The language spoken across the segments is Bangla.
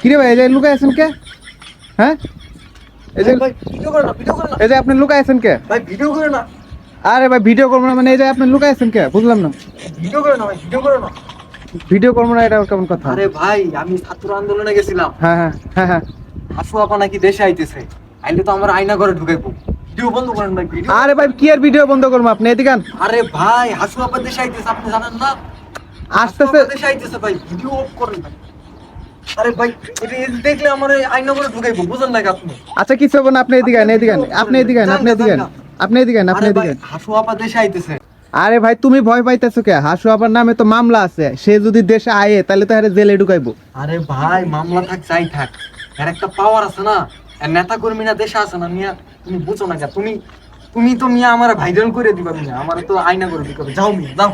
কিরে ভাই এই যে আছেন কে? হ্যাঁ? এই যে ভাই ভিডিও করে না ভিডিও করে না। এই যে আপনি আছেন কে? ভাই ভিডিও করে না। আরে ভাই ভিডিও করব না মানে এই যে আপনি আছেন কে? বুঝলাম না। ভিডিও করে না ভাই ভিডিও করে না। ভিডিও করব না এটা কেমন কথা? আরে ভাই আমি ছাত্র আন্দোলনে গেছিলাম। হ্যাঁ হ্যাঁ হ্যাঁ হ্যাঁ। হাসু আপা নাকি দেশে আইতেছে। আইলে তো আমার আয়না ঘরে ঢুকাইবো। ভিডিও বন্ধ করেন ভাই ভিডিও আরে ভাই কি আর ভিডিও বন্ধ করব আপনি? এদিকে আরে ভাই হাসু আপা দেশে আইতেছে আপনি জানেন না? আসতেছে দেশে আইতেছে ভাই ভিডিও অফ করেন ভাই। আরে ভাই দেখলে আমার ঢুকাইবো বুঝেন আপনি? আচ্ছা কিছু হবে না আপনি এদিকে আন, এদিকে আন। আপনি এদিকে আন, আপনি এদিকে আন। আপনি এদিকে আন, আপনি এদিকে হাসু আপা দেশে আইতেছে। আরে ভাই তুমি ভয় পাইতেছো কে? হাসু আবার নামে তো মামলা আছে। সে যদি দেশে আয়ে তাহলে তো আরে জেলে ঢুকাইবো। আরে ভাই মামলা থাক যাই থাক। এর একটা পাওয়ার আছে না? আর নেতা কর্মীরা দেশে আছে না মিয়া? তুমি বুঝো না তুমি তুমি তো মিয়া আমার ভাইরাল করে দিবা মিয়া। আমার তো আয়না করে দিবে যাও মিয়া যাও।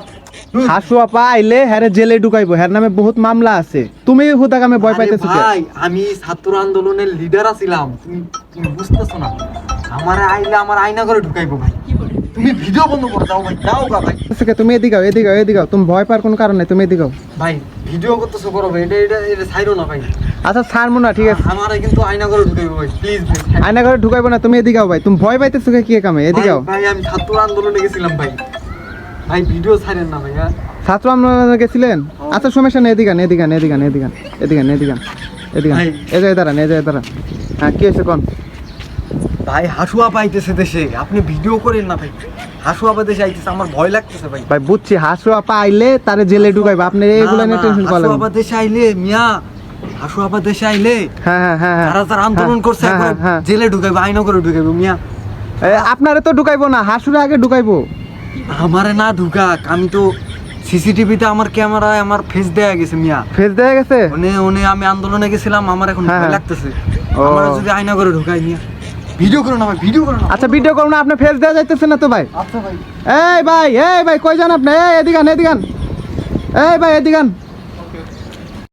হাসু আপা আইলে হ্যারে জেলে ঢুকাইবো হ্যার নামে বহুত মামলা আছে। তুমি হুদা কামে ভয় পাইতেছো ভাই আমি ছাত্র আন্দোলনের লিডার আছিলাম তুমি তুমি বুঝতেছো না। আমার আইলে আমার আয়না করে ঢুকাইবো ভাই। তুমি ভিডিও বন্ধ করে দাও ভাই দাও গা ভাই। আচ্ছা, তুমি এদিকে আও, এদিকে আও, এদিকে আও। তুমি ভয় পাওয়ার কোনো কারণ নেই তুমি এদিকে আও। ভাই ভিডিও করতেছো করো ভাই এটা এটা এটা ছাইরো না ভাই। আচ্ছা ছাড়বো না ঠিক আছে। আমারে কিন্তু আয়না করে ঢুকাইবো ভাই প্লিজ ভাই আয়না ঢুকাইবো না তুমি এদিকে আও ভাই। তুমি ভয় পাইতেছো কি কামে এদিকে আও। ভাই, আমি ছাত্র আন্দোলনে গেছিলাম ভাই। ভাই ভিডিও ছাড়েন না ভাইয়া। ছাত্র গেছিলেন? আচ্ছা সমস্যা নেই দাঁড়ান দাঁড়ান। হ্যাঁ কি হয়েছে কোন? ভাই হাসুয়া পাইতেছে দেশে। আপনি ভিডিও করেন না ভাই। হাসুয়া পা দেশে আইতেছে আমার ভয় লাগতেছে ভাই। ভাই বুঝছি হাসু আপা আইলে তারে জেলে ঢুকাইবো। আপনি এগুলো নিয়ে টেনশন হাসুয়া পা দেশে আইলে মিয়া হাসুয়া পা দেশে আইলে হ্যাঁ হ্যাঁ হ্যাঁ হ্যাঁ। তারা যারা আন্দোলন হ্যাঁ, করছে হ্যাঁ, হ্যাঁ, হ্যাঁ। জেলে ঢুকাইবো আইনা করে ঢুকাইবো মিয়া। এ, আপনারে তো ঢুকাইবো না হাসুরে আগে ঢুকাইবো। আমারে না ঢুকাক আমি তো সিসিটিভিতে আমার ক্যামেরায় আমার ফেস দেয়া গেছে মিয়া। ফেস দেয়া গেছে? উনি উনি আমি আন্দোলনে গেছিলাম আমার এখন হ্যাঁ, ভয় হ্যাঁ। লাগতেছে। আমার যদি আয়না করে ঢুকাই মিয়া। ভিডিও করো না ভাই ভিডিও করো না আচ্ছা ভিডিও করুন আপনি ফেস দেয়া যাইতেছে না তো ভাই? আচ্ছা ভাই। এই ভাই এই ভাই কই যান আপনি? এই এদিকে আন এদিকে আন। এই ভাই এদিকে আন।